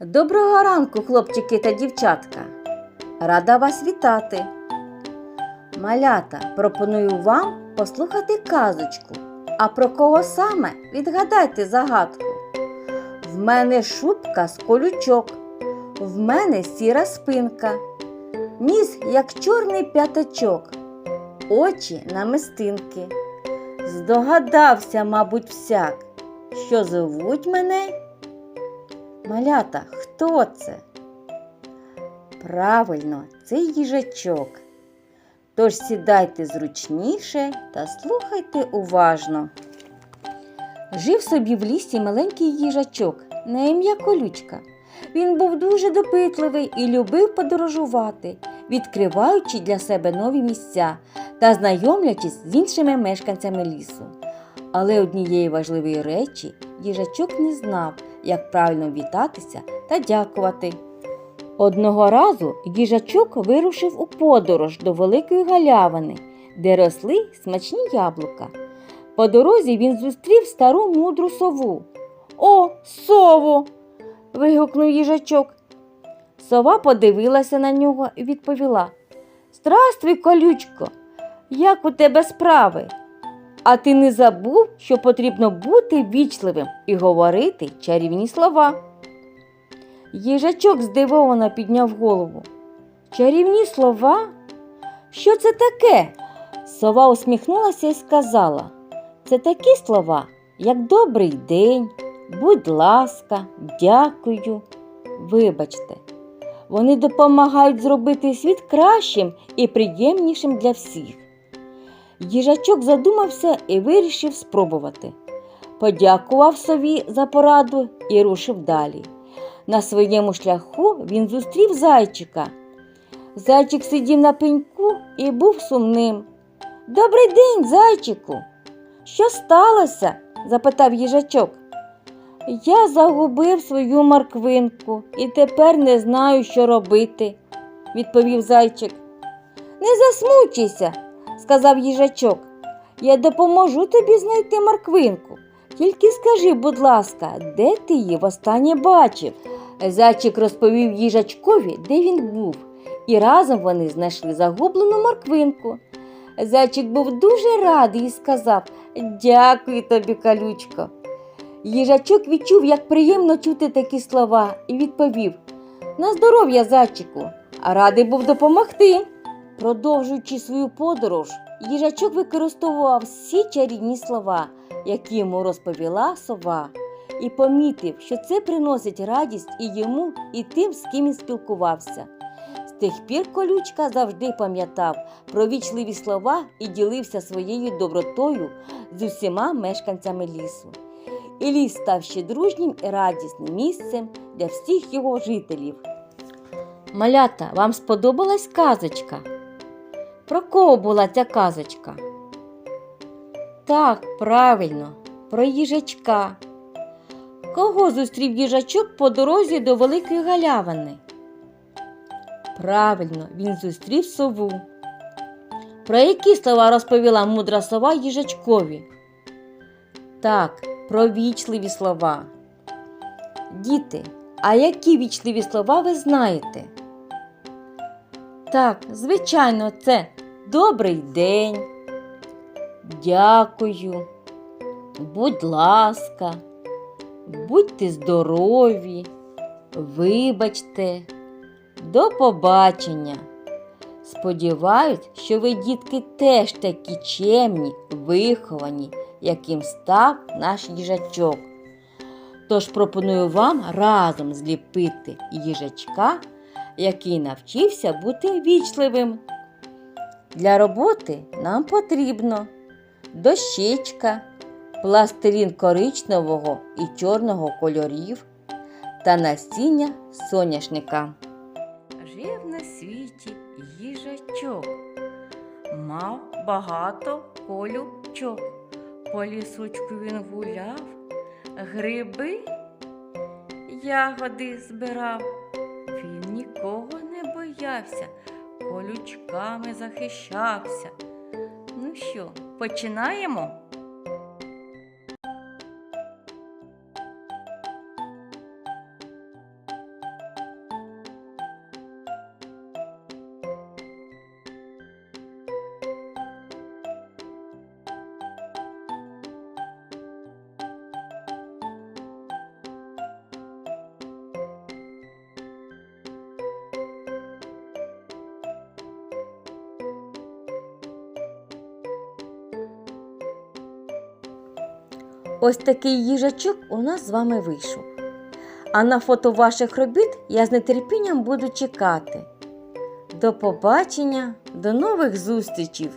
Доброго ранку, хлопчики та дівчатка. Рада вас вітати. Малята, пропоную вам послухати казочку. А про кого саме відгадайте загадку. В мене шубка з колючок, в мене сіра спинка, ніс, як чорний п'ятачок, очі намистинки. Здогадався, мабуть, всяк, що зовуть мене. Малята, хто це? Правильно, це їжачок. Тож сідайте зручніше та слухайте уважно. Жив собі в лісі маленький їжачок на ім'я Колючка. Він був дуже допитливий і любив подорожувати, відкриваючи для себе нові місця та знайомлячись з іншими мешканцями лісу. Але однієї важливої речі їжачок не знав, як правильно вітатися та дякувати. Одного разу їжачок вирушив у подорож до великої галявини, де росли смачні яблука. По дорозі він зустрів стару мудру сову. О, сово. вигукнув їжачок. Сова подивилася на нього і відповіла Здравствуй, колючко, як у тебе справи? А ти не забув, що потрібно бути вічливим і говорити чарівні слова. Їжачок здивовано підняв голову. Чарівні слова? Що це таке? Сова усміхнулася і сказала: Це такі слова, як добрий день, будь ласка, дякую. Вибачте, вони допомагають зробити світ кращим і приємнішим для всіх. Їжачок задумався і вирішив спробувати. Подякував сові за пораду і рушив далі. На своєму шляху він зустрів зайчика. Зайчик сидів на пеньку і був сумним. Добрий день, зайчику. Що сталося? запитав їжачок. Я загубив свою морквинку і тепер не знаю, що робити, відповів зайчик. Не засмучуйся, сказав їжачок. Я допоможу тобі знайти морквинку. Тільки скажи, будь ласка, де ти її востаннє бачив? Зайчик розповів їжачкові, де він був, і разом вони знайшли загублену морквинку. Зайчик був дуже радий і сказав Дякую тобі, калючко. Їжачок відчув, як приємно чути такі слова, і відповів На здоров'я, зайчику, а радий був допомогти. Продовжуючи свою подорож, їжачок використовував всі чарівні слова, які йому розповіла сова, і помітив, що це приносить радість і йому, і тим, з ким він спілкувався. З тих пір колючка завжди пам'ятав про вічливі слова і ділився своєю добротою з усіма мешканцями лісу. І ліс став ще дружнім і радісним місцем для всіх його жителів. Малята, вам сподобалась казочка? Про кого була ця казочка? Так, правильно, про їжачка. Кого зустрів їжачок по дорозі до Великої галявини? Правильно, він зустрів сову. Про які слова розповіла мудра сова їжачкові? Так, про вічливі слова. Діти, а які вічливі слова ви знаєте? Так, звичайно, це добрий день. Дякую. Будь ласка, будьте здорові, вибачте, до побачення. Сподіваюсь, що ви, дітки, теж такі чемні, виховані, яким став наш їжачок. Тож пропоную вам разом зліпити їжачка, який навчився бути вічливим. Для роботи нам потрібно дощечка, пластилін коричневого і чорного кольорів та насіння соняшника. Жив на світі їжачок, мав багато колючок. По лісочку він гуляв, гриби, ягоди збирав. Він нікого не боявся, колючками захищався. Ну що, починаємо? Ось такий їжачок у нас з вами вийшов. А на фото ваших робіт я з нетерпінням буду чекати. До побачення, до нових зустрічей!